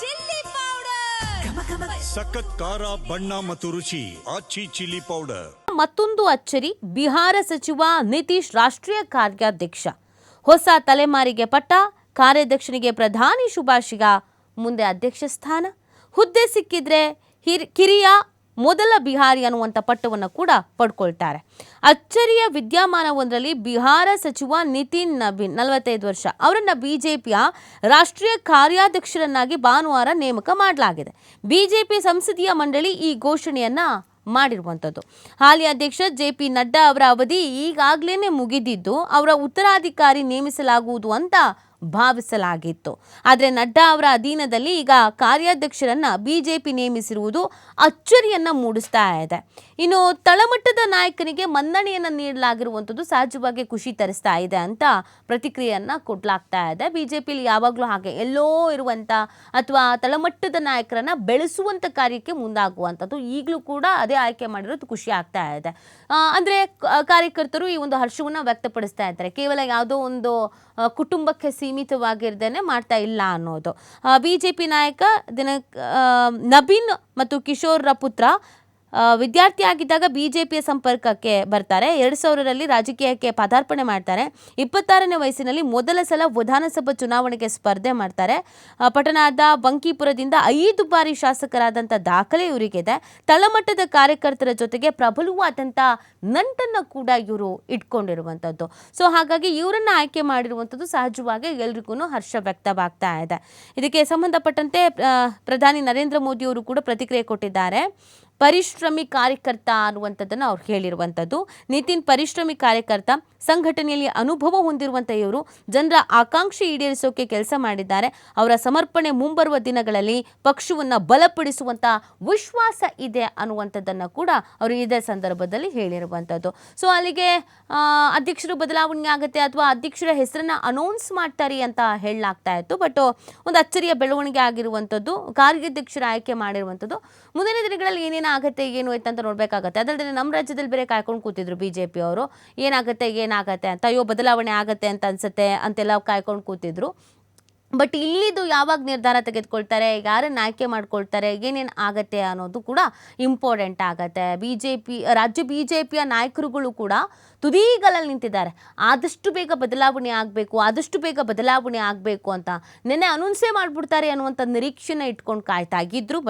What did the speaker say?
Chilli powder. ಸಖತ್ ಖಾರ ಬಣ್ಣ ಮತ್ತು ರುಚಿ ಆಚಿ ಚಿಲ್ಲಿ ಪೌಡರ್. ಮತ್ತೊಂದು ಅಚ್ಚರಿ ಬಿಹಾರ ಸಚಿವ ನಿತೀಶ್ ರಾಷ್ಟ್ರೀಯ ಕಾರ್ಯಾಧ್ಯಕ್ಷ. ಹೊಸ ತಲೆಮಾರಿಗೆ ಪಟ್ಟ ಕಾರ್ಯಾಧ್ಯಕ್ಷನಿಗೆ ಪ್ರಧಾನಿ ಶುಭಾಶಿಗ ಮುಂದೆ ಅಧ್ಯಕ್ಷ ಸ್ಥಾನ. ಹುದ್ದೆ ಸಿಕ್ಕಿದ್ರೆ ಹಿರ್ ಕಿರಿಯ ಮೊದಲ ಬಿಹಾರಿ ಅನ್ನುವಂಥ ಪಟ್ಟವನ್ನು ಕೂಡ ಪಡ್ಕೊಳ್ತಾರೆ. ಅಚ್ಚರಿಯ ವಿದ್ಯಮಾನವೊಂದರಲ್ಲಿ ಬಿಹಾರ ಸಚಿವ ನಿತಿನ್ ನಬೀನ್ ನಲವತ್ತೈದು ವರ್ಷ. ಅವರನ್ನು ಬಿಜೆಪಿಯ ರಾಷ್ಟ್ರೀಯ ಕಾರ್ಯಾಧ್ಯಕ್ಷರನ್ನಾಗಿ ಭಾನುವಾರ ನೇಮಕ ಮಾಡಲಾಗಿದೆ. ಬಿಜೆಪಿ ಸಂಸದೀಯ ಮಂಡಳಿ ಈ ಘೋಷಣೆಯನ್ನು ಮಾಡಿರುವಂಥದ್ದು ಹಾಲಿ ಅಧ್ಯಕ್ಷ ಜೆ ಪಿ ನಡ್ಡಾ ಅವರ ಅವಧಿ ಈಗಾಗಲೇ ಮುಗಿದಿದ್ದು, ಅವರ ಉತ್ತರಾಧಿಕಾರಿ ನೇಮಿಸಲಾಗುವುದು ಅಂತ ಭಾವಿಸಲಾಗಿತ್ತು. ಆದರೆ ನಡ್ಡಾ ಅವರ ಅಧೀನದಲ್ಲಿ ಈಗ ಕಾರ್ಯಾಧ್ಯಕ್ಷರನ್ನ ಬಿಜೆಪಿ ನೇಮಿಸಿರುವುದು ಅಚ್ಚರಿಯನ್ನ ಮೂಡಿಸ್ತಾ ಇದೆ. ಇನ್ನು ತಳಮಟ್ಟದ ನಾಯಕನಿಗೆ ಮನ್ನಣೆಯನ್ನ ನೀಡಲಾಗಿರುವಂಥದ್ದು ಸಹಜವಾಗಿ ಖುಷಿ ತರಿಸ್ತಾ ಇದೆ ಅಂತ ಪ್ರತಿಕ್ರಿಯೆಯನ್ನ ಕೊಡ್ಲಾಗ್ತಾ ಇದೆ. ಬಿಜೆಪಿಲಿ ಯಾವಾಗಲೂ ಹಾಗೆ ಎಲ್ಲೋ ಇರುವಂತ ಅಥವಾ ತಳಮಟ್ಟದ ನಾಯಕರನ್ನ ಬೆಳೆಸುವಂಥ ಕಾರ್ಯಕ್ಕೆ ಮುಂದಾಗುವಂಥದ್ದು ಈಗಲೂ ಕೂಡ ಅದೇ ಆಯ್ಕೆ ಮಾಡಿರೋದು ಖುಷಿ ಆಗ್ತಾ ಇದೆ. ಅಂದರೆ ಕಾರ್ಯಕರ್ತರು ಈ ಒಂದು ಹರ್ಷವನ್ನು ವ್ಯಕ್ತಪಡಿಸ್ತಾ ಇದ್ದಾರೆ. ಕೇವಲ ಯಾವುದೋ ಒಂದು ಕುಟುಂಬಕ್ಕೆ ಕುಟುಂಬಕ್ಕೆ ಸೀಮಿತವಾಗಿರ್ದೇನೆ ಮಾಡ್ತಾ ಇಲ್ಲ ಅನ್ನೋದು. ಬಿಜೆಪಿ ನಾಯಕ ದಿನ ನಬೀನ್ ಮತ್ತು ಕಿಶೋರ್ರ ಪುತ್ರ ಆ, ಜೆ ಪಿಯ ಸಂಪರ್ಕಕ್ಕೆ ಬರ್ತಾರೆ. ಎರಡು ಸಾವಿರದಲ್ಲಿ ರಾಜಕೀಯಕ್ಕೆ ಪದಾರ್ಪಣೆ ಮಾಡ್ತಾರೆ. ಇಪ್ಪತ್ತಾರನೇ ವಯಸ್ಸಿನಲ್ಲಿ ಮೊದಲ ಸಲ ವಿಧಾನಸಭಾ ಚುನಾವಣೆಗೆ ಸ್ಪರ್ಧೆ ಮಾಡ್ತಾರೆ. ಪಟನಾದ ಬಂಕೀಪುರದಿಂದ ಐದು ಬಾರಿ ಶಾಸಕರಾದಂಥ ದಾಖಲೆ ಇವರಿಗಿದೆ. ತಳಮಟ್ಟದ ಕಾರ್ಯಕರ್ತರ ಜೊತೆಗೆ ಪ್ರಬಲವಾದಂಥ ನಂಟನ್ನು ಕೂಡ ಇವರು ಇಟ್ಕೊಂಡಿರುವಂಥದ್ದು ಸೊ ಹಾಗಾಗಿ ಇವರನ್ನು ಆಯ್ಕೆ ಮಾಡಿರುವಂಥದ್ದು ಸಹಜವಾಗಿ ಎಲ್ರಿಗೂ ಹರ್ಷ ವ್ಯಕ್ತವಾಗ್ತಾ ಇದೆ. ಇದಕ್ಕೆ ಸಂಬಂಧಪಟ್ಟಂತೆ ಪ್ರಧಾನಿ ನರೇಂದ್ರ ಮೋದಿಯವರು ಕೂಡ ಪ್ರತಿಕ್ರಿಯೆ ಕೊಟ್ಟಿದ್ದಾರೆ. ಪರಿಶ್ರಮಿ ಕಾರ್ಯಕರ್ತ ಅನ್ನುವಂಥದ್ದನ್ನು ಅವ್ರು ಹೇಳಿರುವಂಥದ್ದು. ನಿತಿನ್ ಪರಿಶ್ರಮಿ ಕಾರ್ಯಕರ್ತ, ಸಂಘಟನೆಯಲ್ಲಿ ಅನುಭವ ಹೊಂದಿರುವಂಥ ಇವರು. ಜನರ ಆಕಾಂಕ್ಷೆ ಈಡೇರಿಸೋಕೆ ಕೆಲಸ ಮಾಡಿದ್ದಾರೆ. ಅವರ ಸಮರ್ಪಣೆ ಮುಂಬರುವ ದಿನಗಳಲ್ಲಿ ಪಕ್ಷವನ್ನು ಬಲಪಡಿಸುವಂಥ ವಿಶ್ವಾಸ ಇದೆ ಅನ್ನುವಂಥದ್ದನ್ನು ಕೂಡ ಅವರು ಇದೇ ಸಂದರ್ಭದಲ್ಲಿ ಹೇಳಿರುವಂಥದ್ದು. ಸೊ, ಅಲ್ಲಿಗೆ ಅಧ್ಯಕ್ಷರು ಬದಲಾವಣೆ ಆಗುತ್ತೆ ಅಥವಾ ಅಧ್ಯಕ್ಷರ ಹೆಸರನ್ನು ಅನೌನ್ಸ್ ಮಾಡ್ತಾರೆ ಅಂತ ಹೇಳಲಾಗ್ತಾ ಇತ್ತು. ಬಟ್ ಒಂದು ಅಚ್ಚರಿಯ ಬೆಳವಣಿಗೆ ಆಗಿರುವಂಥದ್ದು, ಕಾರ್ಯಾಧ್ಯಕ್ಷರ ಆಯ್ಕೆ ಮಾಡಿರುವಂಥದ್ದು. ಮುಂದಿನ ದಿನಗಳಲ್ಲಿ ಏನೇನು ಆಗುತ್ತೆ ಏನು ಆಯ್ತು ಅಂತ ನೋಡಬೇಕಾಗತ್ತೆ. ಅದಲ್ಲದೆ ನಮ್ಮ ರಾಜ್ಯದಲ್ಲಿ ಬೇರೆ ಕಾಯ್ಕೊಂಡು ಕೂತಿದ್ರು ಬಿ ಜೆ ಪಿ ಅವರು. ಏನಾಗುತ್ತೆ ಏನಾಗುತ್ತೆ ಅಂತ, ಅಯ್ಯೋ, ಬದಲಾವಣೆ ಆಗುತ್ತೆ ಅಂತ ಅನ್ಸುತ್ತೆ ಅಂತೆಲ್ಲ ಕಾಯ್ಕೊಂಡು ಕೂತಿದ್ರು. ಬಟ್ ಇಲ್ಲಿದು ಯಾವಾಗ ನಿರ್ಧಾರ ತೆಗೆದುಕೊಳ್ತಾರೆ, ಯಾರನ್ನ ಆಯ್ಕೆ ಮಾಡ್ಕೊಳ್ತಾರೆ, ಏನೇನು ಆಗತ್ತೆ ಅನ್ನೋದು ಕೂಡ ಇಂಪಾರ್ಟೆಂಟ್ ಆಗತ್ತೆ. ಬಿ ಜೆ ಪಿ ರಾಜ್ಯ ಬಿ ಜೆ ಪಿಯ ನಾಯಕರುಗಳು ಕೂಡ ತುದೀಗಲಲ್ಲಿ ನಿಂತಿದ್ದಾರೆ. ಆದಷ್ಟು ಬೇಗ ಬದಲಾವಣೆ ಆಗಬೇಕು, ಆದಷ್ಟು ಬೇಗ ಬದಲಾವಣೆ ಆಗಬೇಕು ಅಂತ. ನಿನ್ನೆ ಅನೌನ್ಸೇ ಮಾಡಿಬಿಡ್ತಾರೆ ಅನ್ನುವಂಥ ನಿರೀಕ್ಷೆನ ಇಟ್ಕೊಂಡು ಕಾಯ್ತಾ ಇದ್ರು